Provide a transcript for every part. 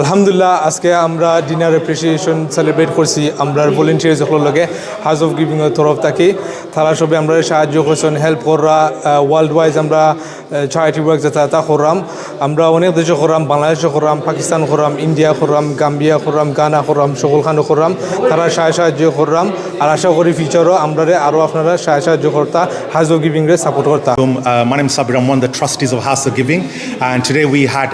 আলহামদুলিল্লাহ আজকে আমরা ডিনার অ্যাপ্রিসিয়েশন সেলিব্রেট করছি আমরা ভলেন্টিয়ার যখন লগে। হাউস অফ গিভিংয়ের তরফ থাকি। তারা সবে আমরা সাহায্য করছেন হেল্প করা ওয়ার্ল্ড ওয়াইজ আমরা চ্যারিটি ওয়ার্ক যেটা তা করলাম আমরা অনেক দেশে করলাম বাংলাদেশে করলাম পাকিস্তান করলাম ইন্ডিয়া করলাম গাম্বিয়া করলাম গানা করলাম সকলখানে করলাম তারা সাহায্য সাহায্য করলাম আর আশা করি ফিউচারও আমরা আরও আপনারা সাহায্য সাহায্য করতা house of গিভিংরে support uh, my name is Sabir. I'm one of the trustees of House of Giving, and today we had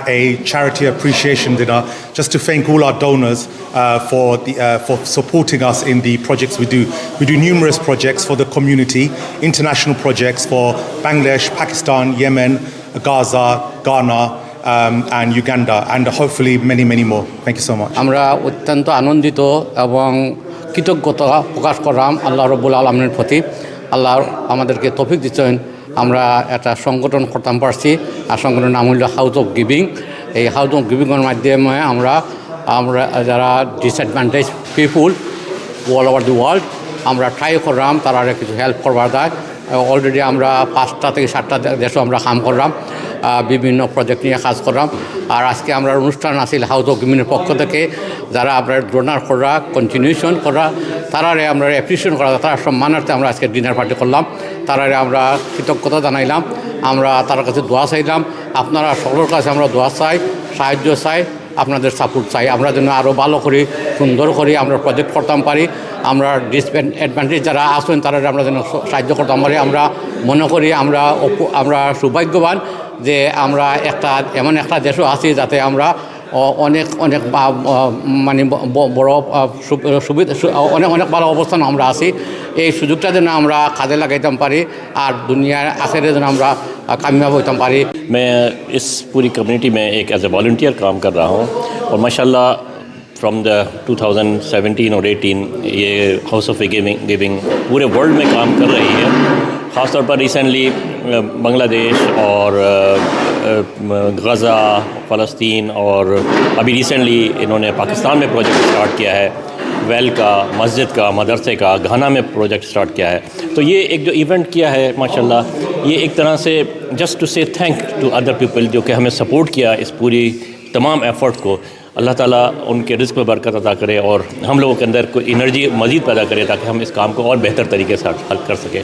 just to thank all our donors uh, for the uh, for supporting us in the projects we do. We do numerous projects for the community, international projects for Bangladesh, Pakistan, Yemen, Gaza, Ghana. Um, and Uganda, and hopefully many, many more. Thank you so much. আমরা অত্যন্ত আনন্দিত এবং কৃতজ্ঞতা প্রকাশ করলাম আল্লাহ রব্বুল আলমের প্রতি আল্লাহ আমাদেরকে তফিক দিচ্ছেন আমরা একটা সংগঠন করতাম পারছি আর সংগঠনের নাম হইল হাউস অফ গিভিং এই অফ গিভিংয়ের মাধ্যমে আমরা আমরা যারা disadvantage people all over the world আমরা ট্রাই করলাম, তারা কিছু হেল্প করবার দেয়। অলরেডি আমরা পাঁচটা থেকে সাতটা দেশও আমরা কাম করলাম বিভিন্ন প্রজেক্ট নিয়ে কাজ করলাম। আর আজকে আমরা অনুষ্ঠান আছিল হাউস অফ গিমিনের পক্ষ থেকে, যারা আমরা ডোনার করা কন্টিনিউশন করা, তারারে আমরা অ্যাপ্রিসিয়েশন করা, তারা সম্মানার্থে আমরা আজকে ডিনার পার্টি করলাম। তারারে আমরা কৃতজ্ঞতা জানাইলাম। আমরা তার কাছে দোয়া চাইলাম। আপনারা সকলের কাছে আমরা দোয়া চাই, সাহায্য চাই, আপনাদের সাপোর্ট চাই। আমরা যেন আরও ভালো করি, সুন্দর করি, আমরা প্রজেক্ট করতাম পারি। আমরা ডিসঅ্যাডভান্টেজ যারা আসেন তারা আমরা যেন সাহায্য করতাম পারি। আমরা মনে করি আমরা আমরা সৌভাগ্যবান যে আমরা একটা, এমন একটা দেশও আছি যাতে আমরা অনেক অনেক বা- ব- মানে ব- ব- বড় আহ, সু- সুবিধা সু- অনেক অনেক ভালো অবস্থান আমরা আছি এই সুযোগটা যেন আমরা কাজে লাগাইতাম পারি আর দুনিয়ার আখেরে যেন আমরা আহ, কামিয়াব হইতাম পারি मैं इस पूरी कम्युनिटी में एक एज ए वॉल्टियर काम कर रहा हूँ और माशाल्लाह फ्रॉम द 2017 और 18 ये हाउस ऑफ गिविंग गिविंग पूरे वर्ल्ड में काम कर रही है ख़ासतौर पर रिसेंटली बांग्लादेश और غزہ، فلسطین اور ابھی ریسنٹلی انہوں نے پاکستان میں پروجیکٹ سٹارٹ کیا ہے، ویل کا، مسجد کا، مدرسے کا، گھانا میں پروجیکٹ سٹارٹ کیا ہے۔ تو یہ ایک جو ایونٹ کیا ہے، ماشاءاللہ، یہ ایک طرح سے جسٹ ٹو سے تھینک ٹو ادر پیپل جو کہ ہمیں سپورٹ کیا اس پوری تمام ایفرٹ کو۔ اللہ تعالیٰ ان کے رزق میں برکت عطا کرے اور ہم لوگوں کے اندر کوئی انرجی مزید پیدا کرے تاکہ ہم اس کام کو اور بہتر طریقے سے حل کر سکیں۔